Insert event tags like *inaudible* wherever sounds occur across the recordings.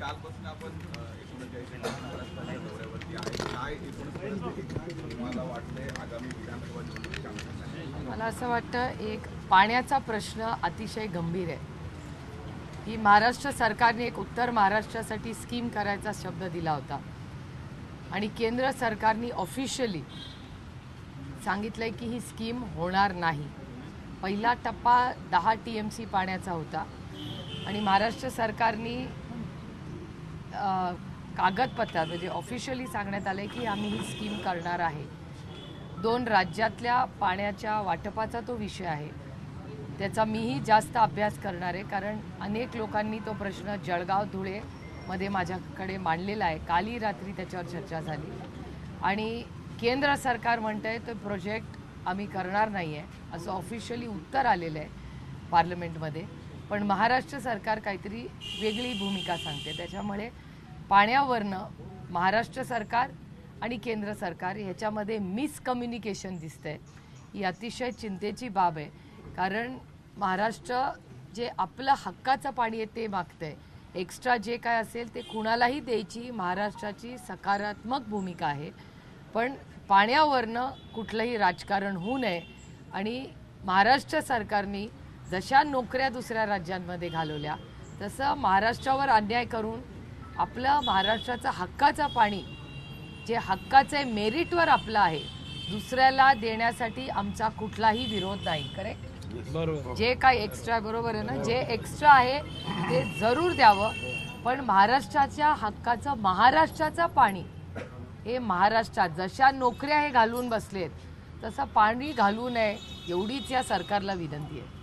कालपासून आपण महाराष्ट्राच्या दौऱ्यावरती आहे. काय म्हणजे वाटतंय आगामी विधानसभा निवडणुकीच्या मला असं वाटतं एक पाण्याचा प्रश्न अतिशय गंभीर आहे. ही महाराष्ट्र सरकारने एक उत्तर महाराष्ट्रासाठी स्कीम करायचा शब्द दिला होता. आणि केंद्र सरकारने ऑफिशियली सांगितलं आहे की ही स्कीम होणार नाही. पहिला टप्पा दहा टी एम सी पाण्याचा होता. आणि महाराष्ट्र सरकारने कागदपत्रात म्हणजे ऑफिशियली सांगण्यात आलं आहे की आम्ही ही स्कीम करणार आहे. दोन राज्यातल्या पाण्याच्या वाटपाचा तो विषय आहे. त्याचा मीही जास्त अभ्यास करणार आहे कारण अनेक लोकांनी तो प्रश्न जळगाव धुळेमध्ये माझ्याकडे मांडलेला आहे. काली रात्री त्याच्यावर चर्चा झाली. आणि केंद्र सरकार म्हणतंय तो प्रोजेक्ट आम्ही करणार नाही आहे असं ऑफिशियली उत्तर आलेलं आहे पार्लमेंटमध्ये पण महाराष्ट्र सरकार काहीतरी वेगळी भूमिका सांगते. त्याच्यामुळे पाण्यावरनं महाराष्ट्र सरकार आणि केंद्र सरकार ह्याच्यामध्ये मिसकम्युनिकेशन दिसतंय. ही अतिशय चिंतेची बाब आहे. कारण महाराष्ट्र जे आपलं हक्काचं पाणी आहे ते मागतंय. एक्स्ट्रा जे काय असेल ते कुणालाही द्यायची महाराष्ट्राची सकारात्मक भूमिका आहे. पण पाण्यावरनं कुठलंही राजकारण होऊ नये आणि महाराष्ट्र सरकारने जशा नोकऱ्या दुसऱ्या राज्यांमध्ये घालवल्या तसं महाराष्ट्रावर अन्याय करून आपलं महाराष्ट्राचं हक्काचं पाणी जे हक्काचं आहे मेरिटवर आपलं आहे दुसऱ्याला देण्यासाठी आमचा कुठलाही विरोध नाही करेक्ट बरोबर. जे काय एक्स्ट्रा बरोबर आहे ना? जे एक्स्ट्रा आहे ते जरूर द्यावं. पण महाराष्ट्राच्या हक्काचं महाराष्ट्राचं पाणी हे महाराष्ट्रात जशा नोकऱ्या हे घालून बसलेत तसं पाणी घालू नये एवढीच या सरकारला विनंती आहे.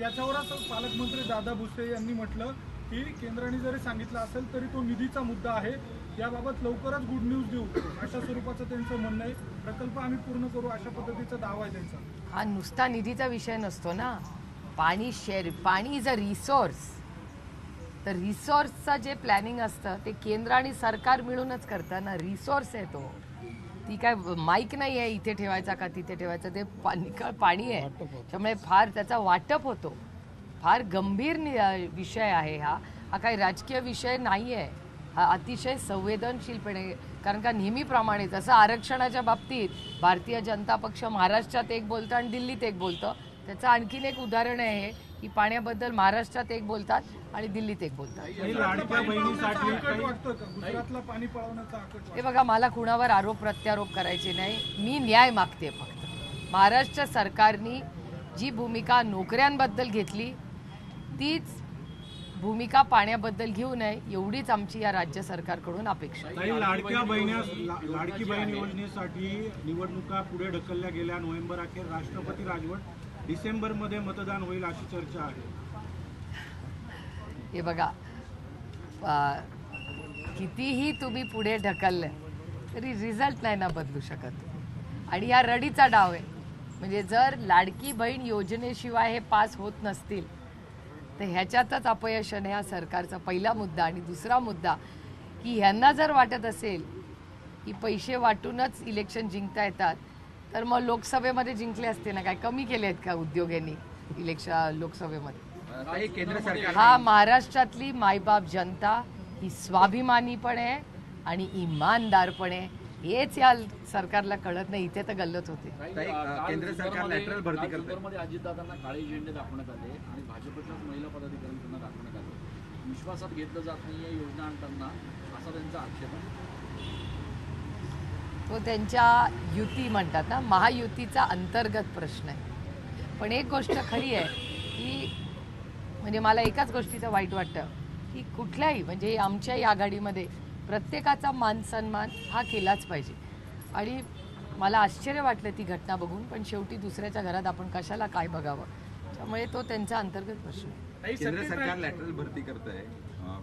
याच्यावरच पालकमंत्री दादा भुसे यांनी म्हटलं की केंद्राने जरी सांगितलं असेल तरी तो निधीचा मुद्दा आहे. याबाबत लवकरच गुड न्यूज देऊ. अशा स्वरूपाचं त्यांचं म्हणणं आहे. प्रकल्प आम्ही पूर्ण करू अशा पद्धतीचा दावा आहे त्यांचा. हा नुसता निधीचा विषय नसतो ना. पाणी शेअर पाणी इज अ रिसोर्स तर रिसोर्सचं जे प्लॅनिंग असतं ते केंद्र आणि सरकार मिळूनच करतं ना. रिसोर्स आहे तो. ती काय माईक नाही आहे इथे ठेवायचा का तिथे ठेवायचं? ते पाणी पाणी आहे. त्यामुळे फार त्याचा वाटप होतो. फार गंभीर विषय आहे हा. हा काही राजकीय विषय नाही आहे. हा अतिशय संवेदनशीलपणे कारण का नेहमीप्रमाणे जसं आरक्षणाच्या बाबतीत भारतीय जनता पक्ष महाराष्ट्रात एक बोलतं आणि दिल्लीत एक बोलतं त्याचं आणखीन एक उदाहरण आहे की पाण्याबद्दल महाराष्ट्रात एक बोलतात आणि दिल्लीत एक बोलतात? हे बघा मला कुणावर आरोप प्रत्यारोप करायचे नाही. मी न्याय मागते फक्त. महाराष्ट्र सरकारनी जी भूमिका नोकऱ्यांबद्दल घेतली तीच भूमिका पाण्याबद्दल घेऊ नये एवढीच आमची या राज्य सरकारकडून अपेक्षा लाडक्या लाडकी बहीण योजनेसाठी निवडणुका पुढे ढकलल्या गेल्या नोव्हेंबर अखेर. राष्ट्रपती राजवट डिसेंबरमध्ये मतदान होईल अशी चर्चा आहे. हे बघा कितीही तुम्ही पुढे ढकललं तरी रिझल्ट नाही ना बदलू शकत. आणि या रडीचा डाव आहे. म्हणजे जर लाडकी बहीण योजनेशिवाय हे पास होत नसतील तर ह्याच्यातच अपयश आहे हा सरकारचा पहिला मुद्दा. आणि दुसरा मुद्दा की ह्यांना जर वाटत असेल की पैसे वाटूनच इलेक्शन जिंकता येतात तर मग लोकसभेमध्ये जिंकले असते ना काय कमी केले आहेत का उद्योगांनी इलेक्शन लोकसभेमध्ये? ताई, केंद्र सरकार हा महाराष्ट्रातली मायबाप जनता ही स्वाभिमानी पण आहे आणि इमानदार पण आहे. हेच या सरकारला कळत नाही इथे तर गल्लत होते. केंद्र सरकार लॅटरल भरती करतंय. मध्ये अजितदादांना काळे झेंडे दाखवण्यात आले आणि भाजपच्याच महिला पदाधिकारी त्यांना दाखवण्यात आले. विश्वासात घेतलं जात नाही योजना आणताना असा त्यांचा आक्षेप आहे. तो त्यांच्या युती म्हणतात ना महायुतीचा अंतर्गत प्रश्न आहे. पण एक गोष्ट खरी आहे की म्हणजे मला एकाच गोष्टीचं वाईट वाटतं की कुठल्याही म्हणजे आमच्याही आघाडीमध्ये प्रत्येकाचा मान सन्मान हा केलाच पाहिजे. आणि मला आश्चर्य वाटलं ती घटना बघून पण शेवटी दुसऱ्याच्या घरात आपण कशाला काय बघावं? त्यामुळे तो त्यांचा अंतर्गत प्रश्न आहे. केंद्र सरकार लॅटरल भरती करत आहे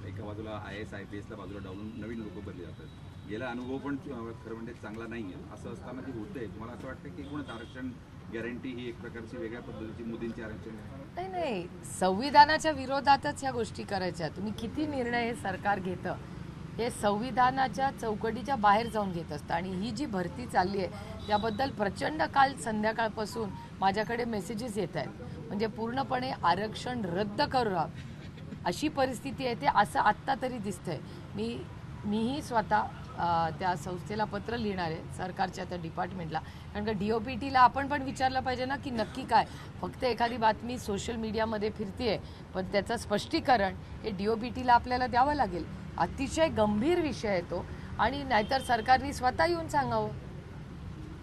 एका बाजूला आय एस आय पी एसला बाजूला डावलून नवीन लोक भरले जातात. गेला अनुभव पण खरं म्हणजे चांगला नाही आहे असं असताना ती होतंय. तुम्हाला असं वाटतं की एकूणच आरक्षण गॅरंटी ही एक प्रकारची वेगळ्या पद्धतीची मुदींची आरक्षण नाही नाही. संविधानाच्या विरोधातच ह्या गोष्टी करायच्या. तुम्ही किती निर्णय हे सरकार घेतं हे संविधानाच्या चौकटीच्या बाहेर जाऊन घेत असतं. आणि ही जी भरती चालली आहे त्याबद्दल प्रचंड काल संध्याकाळपासून माझ्याकडे मेसेजेस येत आहेत. म्हणजे पूर्णपणे आरक्षण रद्द करू अशी परिस्थिती आहे ते असं आत्ता तरी दिसतंय. मी मीही स्वतः त्या संस्थेला पत्र लिहिणार आहे सरकारच्या त्या डिपार्टमेंटला कारण का डी ओ पी टीला आपण पण विचारलं पाहिजे ना की नक्की काय? फक्त एखादी बातमी सोशल मीडियामध्ये फिरतीये पण त्याचं स्पष्टीकरण हे डी ओ पी टीला आपल्याला द्यावं लागेल. अतिशय गंभीर विषय आहे तो. आणि नाहीतर सरकारने स्वतः येऊन सांगावं.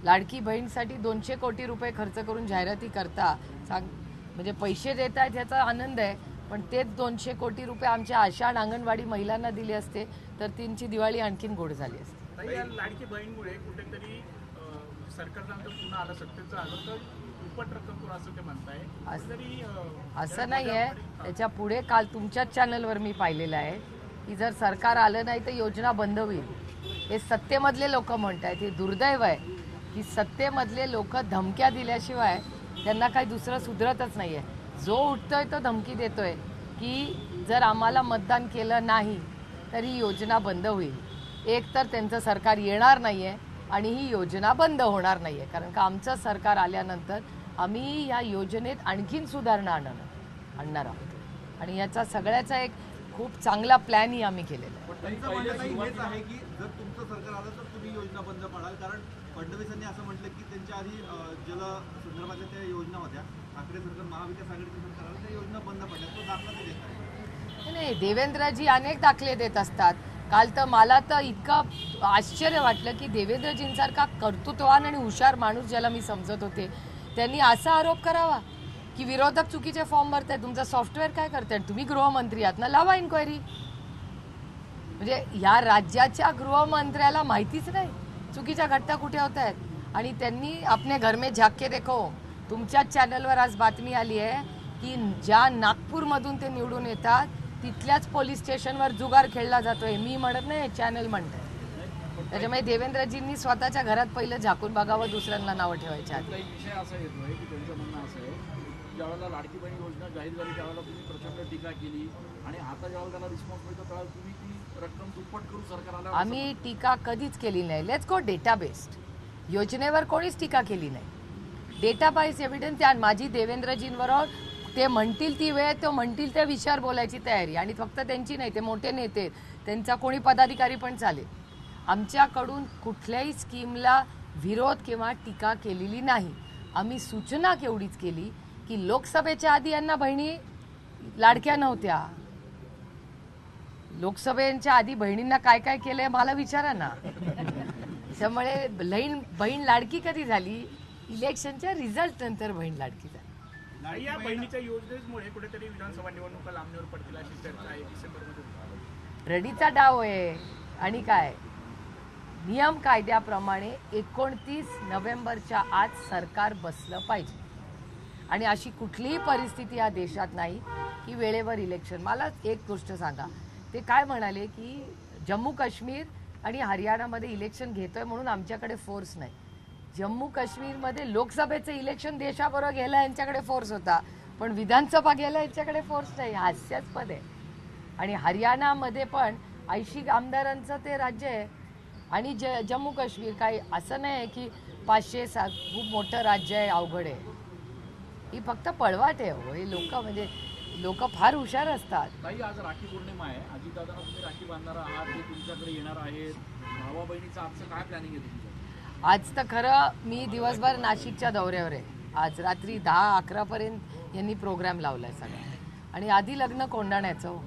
लाडकी बहीणसाठी दोनशे कोटी रुपये खर्च करून जाहिराती करता सांग म्हणजे पैसे देत आहेत ह्याचा आनंद आहे. पण तेच दोनशे कोटी रुपये आमच्या आशा आणि अंगणवाडी महिलांना दिले असते तर त्यांची दिवाळी आणखीन गोड झाली असते. लाडकी बहीणमुळे कुठेतरी असं नाही आहे त्याच्या पुढे काल तुमच्याच चॅनलवर मी पाहिलेलं आहे की जर सरकार आलं नाही तर योजना बंद होईल. हे सत्तेमधले लोक म्हणत आहेत हे दुर्दैव आहे की सत्तेमधले लोक धमक्या दिल्याशिवाय त्यांना काही दुसरं सुधरतच नाही आहे जो उठतोय तो धमकी देतोय की जर आम्हाला मतदान केलं नाही तर ही योजना बंद होईल. एक तर त्यांचं सरकार येणार नाही आहे आणि ही योजना बंद होणार नाही आहे कारण का आमचं सरकार आल्यानंतर आम्ही या योजनेत आणखीन सुधारणा आणणार आणणार आहोत. आणि याचा सगळ्याचा एक खूप चांगला प्लॅनही आम्ही केलेला आहे. जर तुमचं सरकार आलं तर तुम्ही योजना बंद पाडाल. कारण फडणवीसांनी असं म्हटलं की त्यांच्या आधी जल संदर्भातल्या त्या योजना होत्या. ठाकरे सरकार महाविकास आघाडीचं सरकार आलं त्या योजना बंद पडल्या. तो दाखला ते देत नाही देवेंद्रजी अनेक दाखले देत असतात. काल तर मला तर इतकं आश्चर्य वाटलं की देवेंद्रजींसारखा कर्तृत्ववान आणि हुशार माणूस ज्याला मी समजत होते त्यांनी असा आरोप करावा की विरोधक चुकीचे फॉर्म भरतायत तुमचं सॉफ्टवेअर काय करतायत? तुम्ही गृहमंत्री आहात ना? लावा इन्क्वायरी म्हणजे या राज्याच्या गृहमंत्र्याला माहितीच नाही. चुकीच्या घटना कुठे होत आहेत? आणि त्यांनी आपले घर में झाके देखो. तुमच्याच चॅनलवर आज बातमी आली आहे की ज्या नागपूरमधून ते निवडून येतात तिथल्याच पोलीस स्टेशनवर जुगार खेळला जातोय. मी म्हणत नाही चॅनल म्हणते त्याच्यामुळे देवेंद्रजींनी स्वतःच्या घरात पहिलं झाकून बघावं दुसऱ्यांना नावं ठेवायच्या ज्यावेळेला लाडकी बहीण योजना जाहीर झाली त्यावेळेला तुम्ही प्रचंड टीका केली आणि आता ज्यावेळेला त्याला रिस्पॉन्स मिळतो त्यावेळेला तुम्ही रक्कम दुप्पट करू आम्ही टीका कधीच केली नाही. लेट्स गो डेटा बेस्ड योजनेवर कोणीच टीका केली नाही. डेटा बाईज एव्हिडन्स त्या माझी देवेंद्रजींबरोबर ते म्हणतील ती वेळ तो म्हणतील त्या विषयावर बोलायची तयारी. आणि फक्त त्यांची नाही ते मोठे नेते त्यांचा कोणी पदाधिकारी पण चालेल. आमच्याकडून कुठल्याही स्कीमला विरोध किंवा टीका केलेली नाही. आम्ही सूचना केवढीच केली की लोकसभेच्या आधी यांना बहिणी लाडक्या नव्हत्या. लोकसभेच्या आधी बहिणींना काय काय केलंय मला विचारा ना. त्यामुळे बहीण बहीण लाडकी कधी झाली? इलेक्शनच्या रिझल्ट नंतर बहीण लाडकी झाली. या बहिणीच्या योजनेमुळे कुठेतरी विधानसभा निवडणुका लांबणीवर पडतील अशी चर्चा आहे डिसेंबरमध्ये. रडीचा डाव आहे. आणि काय? नियम कायद्याप्रमाणे एकोणतीस नोव्हेंबरच्या आत सरकार बसलं पाहिजे. आणि अशी कुठलीही परिस्थिती या देशात नाही की वेळेवर इलेक्शन. मला एक गोष्ट सांगा. ते काय म्हणाले की जम्मू काश्मीर आणि हरियाणामध्ये इलेक्शन घेतोय म्हणून आमच्याकडे फोर्स नाही. जम्मू काश्मीरमध्ये लोकसभेचं इलेक्शन देशाबरोबर गेलं यांच्याकडे फोर्स होता. पण विधानसभा गेलं यांच्याकडे फोर्स नाही. हास्यास्पद आहे. आणि हरियाणामध्ये पण ऐंशी आमदारांचं ते राज्य आहे. आणि ज जम्मू काश्मीर काही असं नाही आहे की पाचशे सात खूप मोठं राज्य आहे अवघड आहे. ही फक्त पळवाट आहे हो. हे लोक म्हणजे लोक फार हुशार असतात. ताई आज राखी पौर्णिमा आहे. अजितदादांना तुम्ही राखी बांधणार आहात ते तुमच्याकडे येणार आहेत. भावा बहिणीचं आजचं काय प्लॅनिंग आहे तुमचं? आज तर खरं मी दिवसभर नाशिकच्या दौऱ्यावर आहे. आज रात्री दहा अकरापर्यंत यांनी प्रोग्राम लावलाय सगळा. आणि आधी लग्न कोंडाण्याचं हो.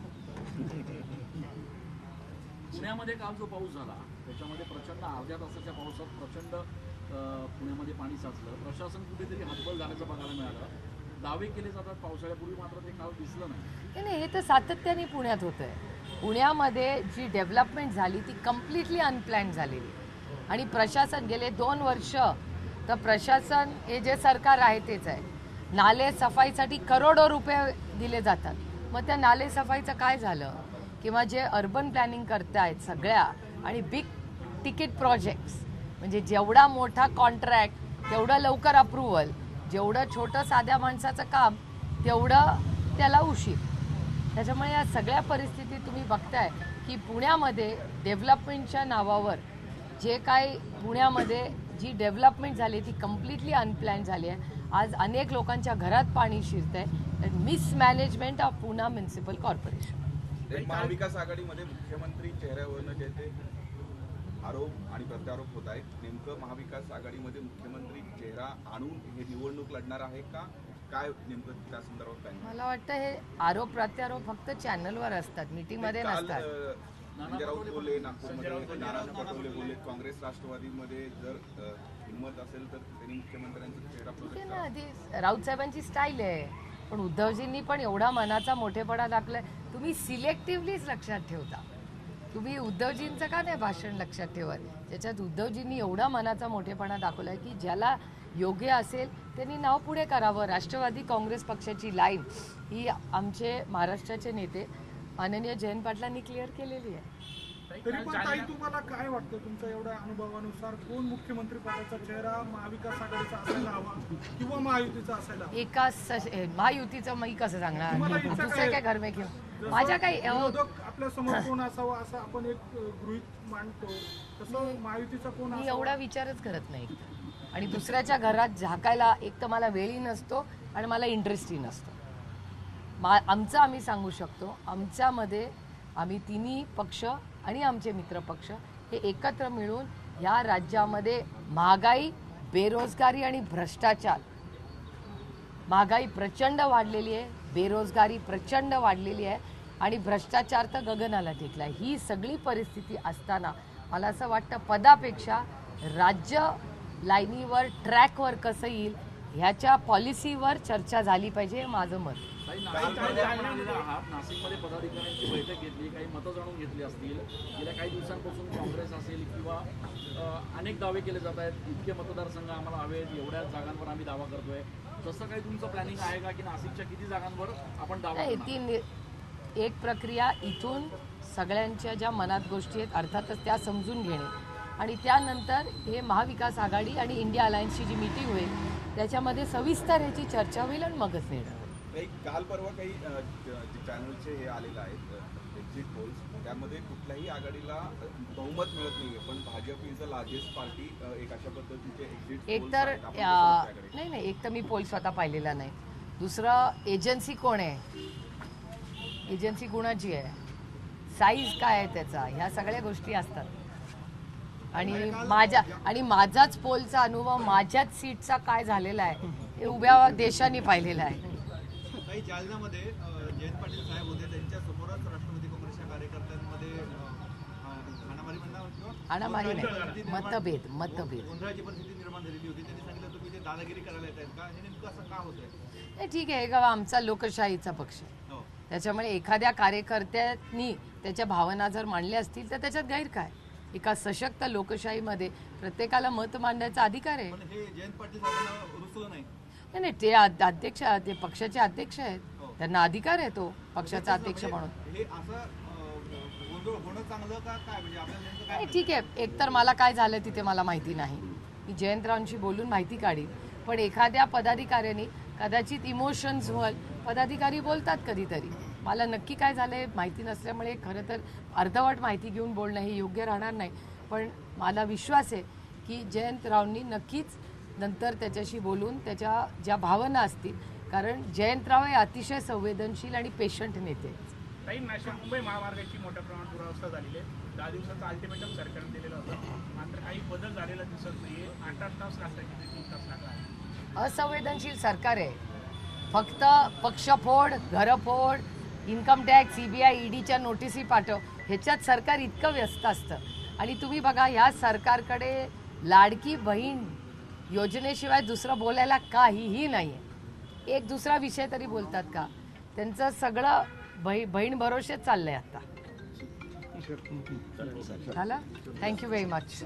पुण्यामध्ये काल जो पाऊस झाला त्याच्यामध्ये प्रचंड अर्ध्या तासाच्या पावसात प्रचंड अं, पुण्यामध्ये पाणी साचलं. प्रशासन कुठेतरी हातबल झाल्याचं बघायला मिळालं. दावे केले जातात पावसाळ्यापूर्वी मात्र ते काल दिसलं नाही. नाही, हे तर सातत्याने पुण्यात होत आहे पुण्यामध्ये जी डेव्हलपमेंट झाली ती कम्प्लिटली अनप्लॅन झालेली. आणि प्रशासन गेले दोन वर्ष तर प्रशासन हे जे सरकार आहे तेच आहे. नाले सफाईसाठी करोडो रुपये दिले जातात. मग त्या नाले सफाईचं काय झालं? किंवा जे अर्बन प्लॅनिंग करतायत सगळ्या आणि बिग तिकीट प्रोजेक्ट्स म्हणजे जेवढा मोठा कॉन्ट्रॅक्ट तेवढं लवकर अप्रुव्हल जेवढं छोटं साध्या माणसाचं काम तेवढं त्याला उशीर. त्याच्यामुळे या सगळ्या परिस्थितीत तुम्ही बघताय की पुण्यामध्ये डेव्हलपमेंटच्या नावावर जे काय पुण्यामध्ये जी डेव्हलपमेंट झाली ती कम्प्लिटली अनप्लॅन झाली आहे. आज अनेक लोकांच्या घरात पाणी शिरतंय. Mismanagement of Poona municipal corporation Mahavikas आघाडीमध्ये मुख्यमंत्री चेहऱ्यावरनं जे ते आरोप आणि प्रत्यारोप होत आहेत. नेमकं महाविकास आघाडीमध्ये मुख्यमंत्री चेहरा आणून हे निवडणूक लढणार आहे का? काय नेमकं त्या संदर्भात काय? मला वाटतं हे आरोप प्रत्यारोप फक्त चॅनलवर असतात मीटिंगमध्ये नसतात. संजय राऊत बोलले नागपूरमध्ये नारायण पटोले बोलले काँग्रेस राष्ट्रवादीमध्ये जर हिंमत असेल तर त्यांनी मुख्यमंत्र्यांचा चेहरा आधी राऊत साहेबांची स्टाईल आहे. पण उद्धवजींनी पण एवढा मनाचा मोठेपणा दाखलाय तुम्ही सिलेक्टिव्हलीच लक्षात ठेवता. तुम्ही उद्धवजींचं का नाही भाषण लक्षात ठेवत? त्याच्यात उद्धवजींनी एवढा मनाचा मोठेपणा दाखवलाय की ज्याला योग्य असेल त्यांनी नाव पुढे करावं. राष्ट्रवादी काँग्रेस पक्षाची लाईन ही आमचे महाराष्ट्राचे नेते माननीय जयंत पाटलांनी क्लिअर केलेली आहे. तरी पण ताई तुम्हाला काय वाटतं? तुमच्या एवढ्या अनुभवानुसार कोण मुख्यमंत्री पदाचा चेहरा महाविकास आघाडीचा असायला हवा किंवा महायुतीचा असायला हवा? महायुतीचं मी कसं तुम्हाला सांगणार इच्छा दुसरे काय? काय घर में माझ्या काही अहो, विरोधक आपल्यासमोर कोण असावा असं आपण एक अ, गृहीत मांडतो. तसं महायुतीचा कोण मी असावा? एवढा विचारच करत नाही. आणि दुसऱ्याच्या घरात झाकायला एक तर मला वेळही नसतो आणि मला इंटरेस्टही नसतो. मा आमचं आम्ही सांगू शकतो. आमच्यामध्ये आम्ही तिन्ही पक्ष आणि आमचे मित्रपक्ष हे एकत्र मिळून या राज्यामध्ये महागाई बेरोजगारी आणि भ्रष्टाचार. महागाई प्रचंड वाढलेली आहे बेरोजगारी प्रचंड वाढलेली आहे आणि भ्रष्टाचार तर गगनाला टेकला आहे ही सगळी परिस्थिती असताना मला असं वाटतं पदापेक्षा राज्य लाईनीवर ट्रॅकवर कसं येईल ह्याच्या पॉलिसीवर चर्चा झाली पाहिजे हे माझं मत. नाशिकमध्ये आपण आलेला आहात. नाशिकमध्ये पदाधिकाऱ्यांची बैठक घेतली काही मतं जाणून घेतली असतील. गेल्या काही दिवसांपासून काँग्रेस असेल किंवा अनेक दावे केले जात आहेत. इतके मतदारसंघ आम्हाला एवढ्या जागांवर आम्ही दावा करतोय. तसं काही तुमचं प्लॅनिंग आहे का की नाशिकच्या किती जागांवर आपण दावा? ती एक प्रक्रिया इथून सगळ्यांच्या ज्या मनात गोष्टी आहेत अर्थातच त्या समजून घेणे. आणि त्यानंतर हे महाविकास आघाडी आणि इंडिया अलायन्सची जी मीटिंग होईल त्याच्यामध्ये सविस्तर ह्याची चर्चा होईल आणि मगच निर्णय काही काल परवा काही अ, चॅनलचे हे आलेलं आहेत एक्झिट पोल्स त्यामध्ये कुठल्याही आघाडीला अ, बहुमत मिळत नाहीये. पण Bhajap is the largest party एक अशा पद्धतीचे एक्झिट एक तर अ, नाही नाही एक तर मी पोल स्वतः पाहिलेला नाही. दुसरं एजन्सी कोण आहे? एजन्सी कुणाची आहे? साईज काय आहे त्याचा? ह्या सगळ्या गोष्टी असतात. आणि माझ्या आणि माझाच पोलचा अनुभव माझ्याच सीटचा काय झालेला आहे हे उभ्या देशांनी पाहिलेला आहे. काही जालन्यामध्ये जयंत पाटील साहेब होते. त्यांच्या समोरच राष्ट्रवादी काँग्रेसच्या कार्यकर्त्यांमध्ये हाणामारी नाही. मतभेद मतभेद. गोंधळाची परिस्थिती निर्माण झालेली होती. त्यांनी सांगितलं तुम्ही ते दादागिरी करायला येत आहेत का? हे नेमकं असं का होतंय? नाही ठीक आहे. गावा आमचा लोकशाहीचा पक्ष आहे. हो. त्याच्यामुळे एखाद्या कार्यकर्त्यांनी त्याच्या भावना जर मांडल्या असतील तर त्याच्यात गैर काय? एका सशक्त लोकशाहीमध्ये प्रत्येकाला मत मांडण्याचा अधिकार आहे. हे जयंत पाटील नाही नाही ते अध- अध्यक्ष ते पक्षाचे अध्यक्ष आहेत. त्यांना अधिकार आहे तो पक्षाचा अध्यक्ष म्हणून. हे म्हणजे ठीक आहे. एकतर मला काय झालं तिथे मला माहिती नाही. मी जयंतरावांशी बोलून माहिती काढीन पण एखाद्या पदाधिकाऱ्यांनी कदाचित इमोशन्स वर पदाधिकारी बोलतात कधीतरी. मला नक्की काय झालंय माहिती नसल्यामुळे खरं तर अर्धवट माहिती घेऊन बोलणं हे योग्य राहणार नाही. पण मला विश्वास आहे की जयंतरावांनी नक्कीच नंतर त्याच्याशी बोलून त्याच्या ज्या भावना असतील कारण जयंतराव हे अतिशय संवेदनशील आणि पेशंट नेते. काही नाशिक मुंबई महामार्गाची मोठ्या प्रमाणात दुरावस्था झालेली आहे. दहा दिवसाचं अल्टिमेटम सरकारने दिलेलं होतं. मात्र काही बदल झालेला दिसत नाहीये. आठ आठ तास लागतात असंवेदनशील सरकार आहे. फक्त पक्षफोड घरफोड इन्कम टॅक्स सीबीआय ईडीच्या नोटिसी पाठव. ह्याच्यात सरकार इतकं व्यस्त असतं. आणि तुम्ही बघा ह्या सरकारकडे लाडकी बहीण योजनेशिवाय दुसरं बोलायला काहीही नाही आहे एक दुसरा विषय तरी बोलतात का? त्यांचं सगळं बही बहीण भरोशेच चाललंय आता. *laughs* झालं? Thank you very much